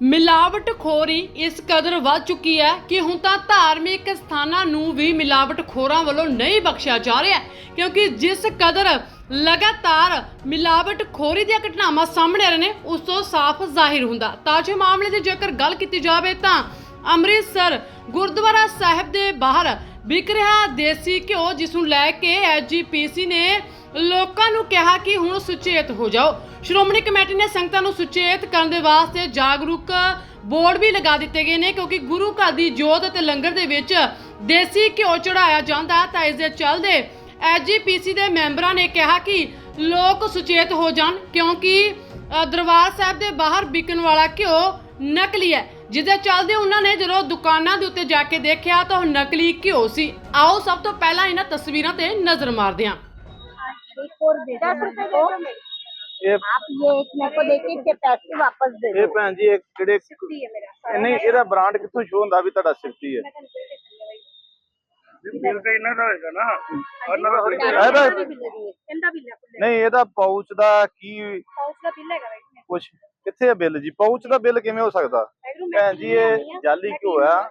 ਮਿਲਾਵਟਖੋਰੀ ਇਸ ਕਦਰ ਵੱਧ ਚੁੱਕੀ ਹੈ ਕਿ ਹੁਣ ਤਾਂ ਧਾਰਮਿਕ ਸਥਾਨਾਂ ਨੂੰ ਵੀ ਮਿਲਾਵਟਖੋਰਾਂ ਵੱਲੋਂ ਨਹੀਂ ਬਖਸ਼ਿਆ ਜਾ ਰਿਹਾ ਕਿਉਂਕਿ ਜਿਸ ਕਦਰ ਲਗਾਤਾਰ ਮਿਲਾਵਟਖੋਰੀ ਦੀਆਂ ਘਟਨਾਵਾਂ ਸਾਹਮਣੇ ਆ ਰਹੀਆਂ ਨੇ, ਉਸ ਤੋਂ ਸਾਫ਼ ਜ਼ਾਹਿਰ ਹੁੰਦਾ। ਤਾਜੇ ਮਾਮਲੇ ਦੀ ਜੇਕਰ ਗੱਲ ਕੀਤੀ ਜਾਵੇ ਤਾਂ ਅੰਮ੍ਰਿਤਸਰ ਗੁਰਦੁਆਰਾ ਸਾਹਿਬ ਦੇ ਬਾਹਰ ਵਿਕ ਰਿਹਾ ਦੇਸੀ ਘਿਓ ਜਿਸ ਨੂੰ ਲੈ ਕੇ ਐਸਜੀਪੀਸੀ ਨੇ ਲੋਕਾਂ ਨੂੰ ਕਿਹਾ ਕਿ ਹੁਣ ਸੁਚੇਤ ਹੋ ਜਾਓ। ਸ਼੍ਰੋਮਣੀ ਕਮੇਟੀ ਨੇ ਸੰਗਤਾਂ ਨੂੰ ਸੁਚੇਤ ਕਰਨ ਦੇ ਵਾਸਤੇ ਜਾਗਰੂਕ ਬੋਰਡ ਵੀ ਲਗਾ ਦਿੱਤੇ ਗਏ ਨੇ ਕਿਉਂਕਿ ਗੁਰੂ ਘਰ ਦੀ ਜੋਤ ਅਤੇ ਲੰਗਰ ਦੇ ਵਿੱਚ ਦੇਸੀ ਘਿਓ ਚੜਾਇਆ ਜਾਂਦਾ ਤਾਂ ਇਸ ਦੇ ਚੱਲਦੇ ਐਸਜੀਪੀਸੀ ਦੇ ਮੈਂਬਰਾਂ ਨੇ ਕਿਹਾ ਕਿ ਲੋਕ ਸੁਚੇਤ ਹੋ ਜਾਣ ਕਿਉਂਕਿ ਦਰਬਾਰ ਸਾਹਿਬ ਦੇ ਬਾਹਰ ਵਿਕਣ ਵਾਲਾ ਘਿਓ ਨਕਲੀ ਹੈ। ਜਿਹਦੇ ਚੱਲਦੇ ਉਹਨਾਂ ਨੇ ਜਦੋਂ ਦੁਕਾਨਾਂ ਦੇ ਉੱਤੇ ਜਾ ਕੇ ਦੇਖਿਆ ਤਾਂ ਉਹ ਨਕਲੀ ਘਿਓ ਸੀ ਆਓ ਸਭ ਤੋਂ ਪਹਿਲਾਂ ਇਹਨਾਂ ਤਸਵੀਰਾਂ ਤੇ ਨਜ਼ਰ ਮਾਰਦੇ ਹਾਂ एक और दे दो मेरे को ਇਹ आप ये एक मेरे को देके इसके पैसे वापस दे ਇਹ दो ਭੈਣ ਜੀ ਇਹ ਕਿਹੜੇ सिक्सटी है मेरा ਇਹ ਨਹੀਂ ਇਹਦਾ ਬ੍ਰਾਂਡ ਕਿੱਥੋਂ ਸ਼ੋ ਹੁੰਦਾ ਵੀ ਤੁਹਾਡਾ ਸਿਫਤੀ ਹੈ ਬਿੱਲ ਤੇ ਇਹਨਾਂ ਦਾ ਹੋਏਗਾ ਨਾ ਉਹਨਾਂ ਦਾ ਥੋੜ੍ਹੀ ਇਹਦਾ ਇਹਦਾ ਬਿੱਲ ਹੈ ਨਹੀਂ ਇਹਦਾ ਪਾਊਚ ਦਾ ਕੀ ਪਾਉਚ ਦਾ ਬਿੱਲ ਹੈਗਾ ਵੈਗਰੂ ਕੁਛ ਕਿੱਥੇ ਹੈ ਬਿੱਲ ਜੀ ਪਾਊਚ ਦਾ ਬਿੱਲ ਕਿਵੇਂ ਹੋ ਸਕਦਾ ਵੈਗਰੂ ਭੈਣ ਜੀ ਇਹ ਜਾਲੀ ਘਿਓ ਆ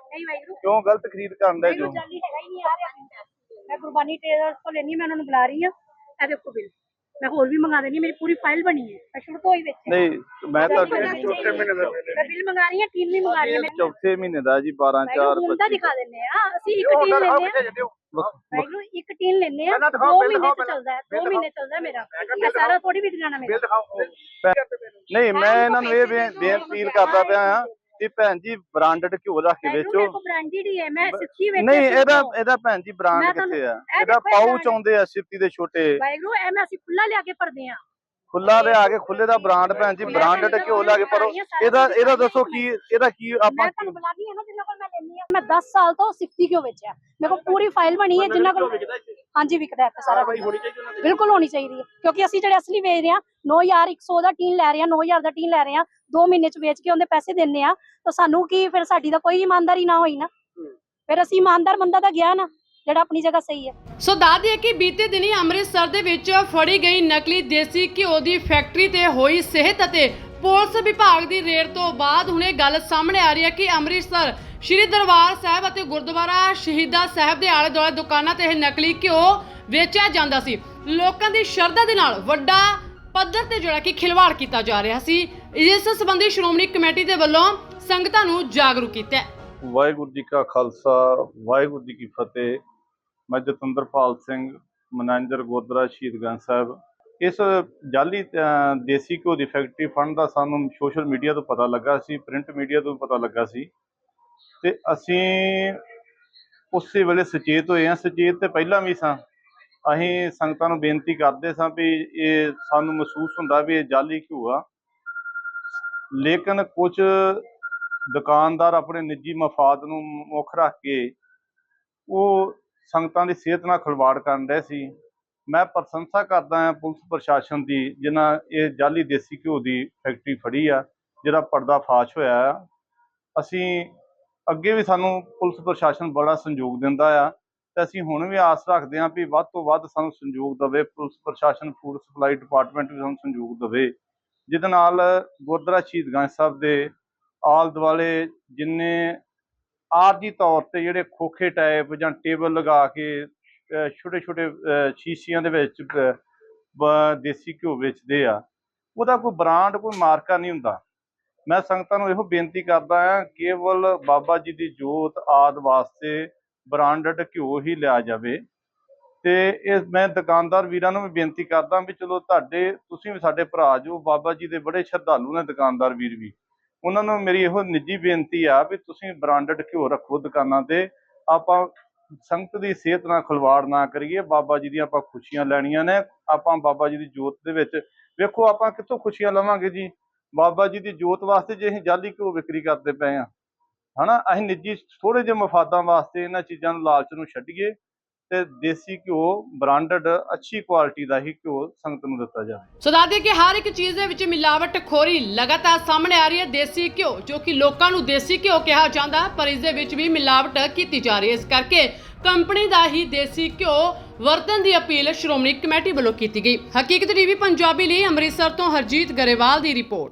ਕਿਉਂ ਗਲਤ ਖਰੀਦ ਕਰਨ ਦੇ ਜੋ? ਵੈਗਰੂ ਜਾਲੀ ਹੈਗਾ ਹੀ ਨਹੀਂ ਆ ਰਿਹਾ ਮੈਂ ਗੁਰਬਾਨੀ ਟ੍ਰੇਡਰਸ ਤੋਂ ਲੈਣੀ ਮੈਂ ਉਹਨਾਂ ਨੂੰ ਬੁਲਾ ਰਹੀ ਹਾਂ। ਇਹ ਦੇਖੋ ਬਿੱਲ ਮੈਂ ਹੋਰ ਵੀ ਮੰਗਾ ਦੇਣੀ ਮੇਰੀ ਪੂਰੀ ਫਾਈਲ ਬਣੀ ਹੈ। ਮੈਂ ਸ਼ੁਰੂ ਤੋਂ ਹੀ ਵਿੱਚ ਨਹੀਂ ਮੈਂ ਤਾਂ ਚੌਥੇ ਮਹੀਨੇ ਦਾ ਬਿੱਲ ਮੈਂ ਬਿੱਲ ਮੰਗਾ ਰਹੀ ਹਾਂ ਟੀਨ ਵੀ ਮੰਗਾ ਰਹੀ ਹਾਂ ਮੈਂ ਚੌਥੇ ਮਹੀਨੇ ਦਾ ਜੀ 12 4 ਵੈਗਰੂ ਹੁਣ ਦਾ ਦਿਖਾ ਦਿੰਦੇ ਆ ਅਸੀਂ ਇੱਕ ਟੀਨ ਲੈਂਦੇ ਆ ਇੱਕ ਟੀਨ ਲੈਣੇ ਆ ਪਹਿਲਾਂ ਦਿਖਾਓ, ਦੋ ਬਿੱਲ ਮਹੀਨੇ ਦਿਖਾਓ ਚ ਚੱਲਦਾ ਹੈ ਦੋ ਬਿੱਲ ਮਹੀਨੇ ਚੱਲਦਾ ਮੇਰਾ। ਇਹ ਸਾਰਾ ਥੋੜੀ ਵਿਕ ਜਾਣਾ ਮੇਰਾ। ਨਹੀਂ ਮੈਂ ਇਹਨਾਂ ਨੂੰ ਇਹ ਬੇਨਤੀ ਕਰਦਾ ਪਿਆ ਆ ਕਿ ਭੈਣ ਜੀ ਬ੍ਰਾਂਡਡ ਘਿਓ ਰੱਖ ਕੇ ਵੇਚੋ। ਕੋਲ ਬ੍ਰਾਂਡਡ ਹੀ ਹੈ ਮੈਂ ਸਿੱਖੀ ਵਿੱਚ ਨਹੀਂ ਇਹਦਾ ਇਹਦਾ ਭੈਣ ਜੀ ਬ੍ਰਾਂਡ ਕਿੱਥੇ ਆ? ਇਹ ਇਹਦਾ ਇਹ brand- ਆਉਂਦੇ ਆ ਸਿਫਤੀ ਦੇ ਛੋਟੇ। ਵੈਗਰੂ ਐ ਮੈਂ ਅਸੀਂ ਖੁੱਲਾ ਲਿਆ ਕੇ ਭਰਦੇ ਆ ਖੁੱਲਾ ਲਿਆ ਕੇ ਖੁੱਲੇ ਦਾ ਬ੍ਰਾਂਡ ਭੈਣ ਜੀ ਬ੍ਰਾਂਡਡ ਘਿਓ ਲਾ ਕੇ ਪਰ ਇਹਦਾ ਇਹਦਾ ਦੱਸੋ ਕੀ ਇਹਦਾ ਕੀ ਆਪਾਂ ਮੈਂ ਤੁਹਾਨੂੰ ਬੁਲਾਨੀ ਹੈ ਨਾ ਜਿੰਨਾ ਕੋਲ ਮੈਂ ਲੈਣੀ ਆ ਮੈਂ 10 ਸਾਲ ਤੋਂ ਸਿੱਖੀ ਕਿਉਂ ਵੇਚਿਆ। ਮੇਰੇ ਕੋਲ ਪੂਰੀ ਫਾਈਲ ਬਣੀ ਹੈ ਜਿੰਨਾ ਕੋਲ ਹਾਂਜੀ ਵਿਕਦਾ ਹੈ ਸਾਰਾ। ਬਿਲਕੁਲ ਹੋਣੀ ਚਾਹੀਦੀ ਹੈ ਕਿਉਂਕਿ ਅਸੀਂ ਜਿਹੜੇ ਅਸਲੀ ਵੇਚ ਰਹੇ ਹਾਂ 9000 100 ਦਾ ਟੀਨ ਲੈ ਰਹੇ ਹਾਂ 9000 ਦਾ ਟੀਨ ਲੈ ਰਹੇ ਹਾਂ। 2 ਮਹੀਨੇ ਚ ਵੇਚ ਕੇ ਉਹਦੇ ਪੈਸੇ ਦਿੰਨੇ ਆ ਤਾਂ ਸਾਨੂੰ ਕੀ ਫਿਰ ਸਾਡੀ ਤਾਂ ਕੋਈ ਇਮਾਨਦਾਰੀ ਨਾ ਹੋਈ ਨਾ। ਫਿਰ ਅਸੀਂ ਇਮਾਨਦਾਰ ਬੰਦਾ ਤਾਂ ਗਿਆ ਨਾ ਜਿਹੜਾ ਆਪਣੀ ਜਗ੍ਹਾ ਸਹੀ ਹੈ। ਸੋ ਦੱਸ ਦਈਏ ਕਿ ਬੀਤੇ ਦਿਨੀ ਅੰਮ੍ਰਿਤਸਰ ਦੇ ਵਿੱਚ ਫੜੀ ਗਈ ਨਕਲੀ ਦੇਸੀ ਘਿਓ ਦੀ ਫੈਕਟਰੀ ਤੇ ਹੋਈ ਸਿਹਤ ਅਤੇ ਪੁਲਿਸ ਵਿਭਾਗ ਦੀ ਰੇਡ ਤੋਂ ਬਾਅਦ ਹੁਣ ਇਹ ਗੱਲ ਸਾਹਮਣੇ ਆ ਰਹੀ ਹੈ ਕਿ ਅੰਮ੍ਰਿਤਸਰ ਸ਼੍ਰੀ ਦਰਬਾਰ ਸਾਹਿਬ ਅਤੇ ਗੁਰਦੁਆਰਾ ਸ਼ਹੀਦਾ ਸਾਹਿਬ ਦੇ ਆਲੇ ਦੁਆਲੇ ਦੁਕਾਨਾਂ ਤੇ ਇਹ ਨਕਲੀ ਘਿਓ ਵੇਚਿਆ ਜਾਂਦਾ ਸੀ। ਲੋਕਾਂ ਦੀ ਸ਼ਰਧਾ ਦੇ ਨਾਲ ਵੱਡਾ ਪੱਧਰ ਤੇ ਜਿਹੜਾ ਕਿ ਖਿਲਵਾੜ ਕੀਤਾ ਜਾ ਰਿਹਾ ਸੀ, ਇਸ ਸੰਬੰਧੀ ਸ਼੍ਰੋਮਣੀ ਕਮੇਟੀ ਦੇ ਵੱਲੋਂ ਸੰਗਤਾਂ ਨੂੰ ਜਾਗਰੂਕ ਕੀਤਾ ਵਾਹਿਗੁਰੂ ਜੀ ਕਾ ਖਾਲਸਾ, ਵਾਹਿਗੁਰੂ ਜੀ ਕੀ ਫਤਿਹ। ਮੈਂ ਜਤਿੰਦਰਪਾਲ ਸਿੰਘ, ਮਨੰਜਰ ਗੁਰਦੁਆਰਾ ਸ਼ਹੀਦਗੰਜ ਸਾਹਿਬ। ਇਸ ਜਾਲੀ ਦੇਸੀ ਘਿਓ ਦੀ ਫੈਕਟਰੀ ਫੰਡ ਦਾ ਸਾਨੂੰ ਸੋਸ਼ਲ ਮੀਡੀਆ ਤੋਂ ਪਤਾ ਲੱਗਾ ਸੀ, ਪ੍ਰਿੰਟ ਮੀਡੀਆ ਤੋਂ ਪਤਾ ਲੱਗਾ ਸੀ। ਤੇ ਅਸੀਂ ਉਸੇ ਵੇਲੇ ਸੁਚੇਤ ਹੋਏ ਹਾਂ। ਸੁਚੇਤ ਤੇ ਪਹਿਲਾਂ ਵੀ ਸਾਂ। ਅਸੀਂ ਸੰਗਤਾਂ ਨੂੰ ਬੇਨਤੀ ਕਰਦੇ ਸਾਂ ਵੀ ਇਹ ਸਾਨੂੰ ਮਹਿਸੂਸ ਹੁੰਦਾ ਵੀ ਇਹ ਜਾਲੀ ਘਿਓ ਆ। ਲੇਕਿਨ ਕੁਝ ਦੁਕਾਨਦਾਰ ਆਪਣੇ ਨਿੱਜੀ ਮਫਾਦ ਨੂੰ ਮੁੱਖ ਰੱਖ ਕੇ ਉਹ ਸੰਗਤਾਂ ਦੀ ਸਿਹਤ ਨਾਲ ਖਿਲਵਾੜ ਕਰਨ ਰਹੇ ਸੀ। ਮੈਂ ਪ੍ਰਸ਼ੰਸਾ ਕਰਦਾ ਹਾਂ ਪੁਲਿਸ ਪ੍ਰਸ਼ਾਸਨ ਦੀ, ਜਿਨ੍ਹਾਂ ਇਹ ਜਾਲੀ ਦੇਸੀ ਘਿਓ ਦੀ ਫੈਕਟਰੀ ਫੜੀ ਆ, ਜਿਹੜਾ ਪਰਦਾ ਫਾਸ਼ ਹੋਇਆ ਆ। ਅਸੀਂ ਅੱਗੇ ਵੀ ਸਾਨੂੰ ਪੁਲਿਸ ਪ੍ਰਸ਼ਾਸਨ ਬੜਾ ਸੰਯੋਗ ਦਿੰਦਾ ਆ। ਤੇ ਅਸੀਂ ਹੁਣ ਵੀ ਆਸ ਰੱਖਦੇ ਹਾਂ ਵੀ ਵੱਧ ਤੋਂ ਵੱਧ ਸਾਨੂੰ ਸੰਯੋਗ ਦੇਵੇ, ਪੁਲਿਸ ਪ੍ਰਸ਼ਾਸਨ, ਫੂਡ ਸਪਲਾਈ ਡਿਪਾਰਟਮੈਂਟ ਵੀ ਸਾਨੂੰ ਸੰਯੋਗ ਦੇਵੇ। ਜਿਹਦੇ ਨਾਲ ਗੁਰਦੁਆਰਾ ਸ਼ਹੀਦਗੰਜ ਸਾਹਿਬ ਦੇ ਆਲ ਦੁਆਲੇ ਜਿੰਨੇ ਆਰਜੀ ਤੌਰ ਤੇ ਜਿਹੜੇ ਖੋਖੇ ਟਾਈਪ ਜਾਂ ਟੇਬਲ ਲਗਾ ਕੇ ਛੋਟੇ ਛੋਟੇ ਸ਼ੀਸ਼ੀਆਂ ਦੇ ਵਿੱਚ ਦੇਸੀ ਘਿਓ ਵੇਚਦੇ ਆ, ਉਹਦਾ ਕੋਈ ਬ੍ਰਾਂਡ ਕੋਈ ਮਾਰਕਾ ਨਹੀਂ ਹੁੰਦਾ। ਮੈਂ ਸੰਗਤਾਂ ਨੂੰ ਇਹੋ ਬੇਨਤੀ ਕਰਦਾ ਹਾਂ, ਕੇਵਲ ਬਾਬਾ ਜੀ ਦੀ ਜੋਤ, ਆਦ ਵਾਸਤੇ ਬ੍ਰਾਂਡਡ ਘਿਓ ਹੀ ਲਿਆ ਜਾਵੇ। ਤੇ ਇਹ ਮੈਂ ਦੁਕਾਨਦਾਰ ਵੀਰਾਂ ਨੂੰ ਵੀ ਬੇਨਤੀ ਕਰਦਾ ਵੀ ਚਲੋ ਤੁਹਾਡੇ, ਤੁਸੀਂ ਵੀ ਸਾਡੇ ਭਰਾ ਜੋ, ਬਾਬਾ ਜੀ ਦੇ ਬੜੇ ਸ਼ਰਧਾਲੂ ਨੇ ਦੁਕਾਨਦਾਰ ਵੀਰ ਵੀ। ਉਹਨਾਂ ਨੂੰ ਮੇਰੀ ਇਹੋ ਨਿੱਜੀ ਬੇਨਤੀ ਆ ਵੀ ਤੁਸੀਂ ਬ੍ਰਾਂਡਡ ਘਿਓ ਰੱਖੋ ਦੁਕਾਨਾਂ ਤੇ। ਆਪਾਂ ਸੰਗਤ ਦੀ ਸਿਹਤ ਨਾਲ ਖਿਲਵਾੜ ਨਾ ਕਰੀਏ, ਬਾਬਾ ਜੀ ਦੀਆਂ ਆਪਾਂ ਖੁਸ਼ੀਆਂ ਲੈਣੀਆਂ ਨੇ। ਆਪਾਂ ਬਾਬਾ ਜੀ ਦੀ ਜੋਤ ਦੇ ਵਿੱਚ, ਵੇਖੋ ਆਪਾਂ ਕਿੱਥੋਂ ਖੁਸ਼ੀਆਂ ਲਵਾਂਗੇ ਜੀ। ਬਾਬਾ ਜੀ ਦੀ ਜੋਤ ਵਾਸਤੇ ਜੇ ਅਸੀਂ ਜਾਲੀ ਘਿਓ ਵਿਕਰੀ ਕਰਦੇ ਪਏ ਆ ਹਨਾ ਅਸੀਂ ਨਿੱਜੀ ਥੋੜੇ ਜਿਹੇ ਮਫਾਦਾਂ ਵਾਸਤੇ ਇਹਨਾਂ ਚੀਜ਼ਾਂ ਨੂੰ ਲਾਲਚ ਨੂੰ ਛੱਡੀਏ ਤੇ ਦੇਸੀ ਘਿਓ ਬ੍ਰਾਂਡਡ ਅੱਛੀ ਕੁਆਲਿਟੀ ਦਾ ਹੀ ਘਿਓ ਸੰਗਤ ਨੂੰ ਦਿੱਤਾ ਜਾਵੇ। ਸੋ ਦੱਸਦੇ ਕਿ ਹਰ ਇੱਕ ਚੀਜ਼ ਦੇ ਵਿੱਚ ਮਿਲਾਵਟ ਖੋਰੀ ਲਗਾਤਾਰ ਸਾਹਮਣੇ ਆ ਰਹੀ ਹੈ ਦੇਸੀ ਘਿਓ ਜੋ ਕਿ ਲੋਕਾਂ ਨੂੰ ਦੇਸੀ ਘਿਓ ਕਿਹਾ ਜਾਂਦਾ ਹੈ, ਪਰ ਇਸ ਦੇ ਵਿੱਚ ਵੀ ਮਿਲਾਵਟ ਕੀਤੀ ਜਾ ਰਹੀ ਹੈ। ਇਸ ਕਰਕੇ ਕੰਪਨੀ ਦਾ ਹੀ ਦੇਸੀ ਘਿਓ ਵਰਤਣ ਦੀ ਅਪੀਲ ਸ਼੍ਰੋਮਣੀ ਕਮੇਟੀ ਵੱਲੋਂ ਕੀਤੀ ਗਈ। ਹਕੀਕਤ ਟੀਵੀ ਪੰਜਾਬੀ ਲਈ ਅੰਮ੍ਰਿਤਸਰ ਤੋਂ ਹਰਜੀਤ ਗਰੇਵਾਲ ਦੀ ਰਿਪੋਰਟ।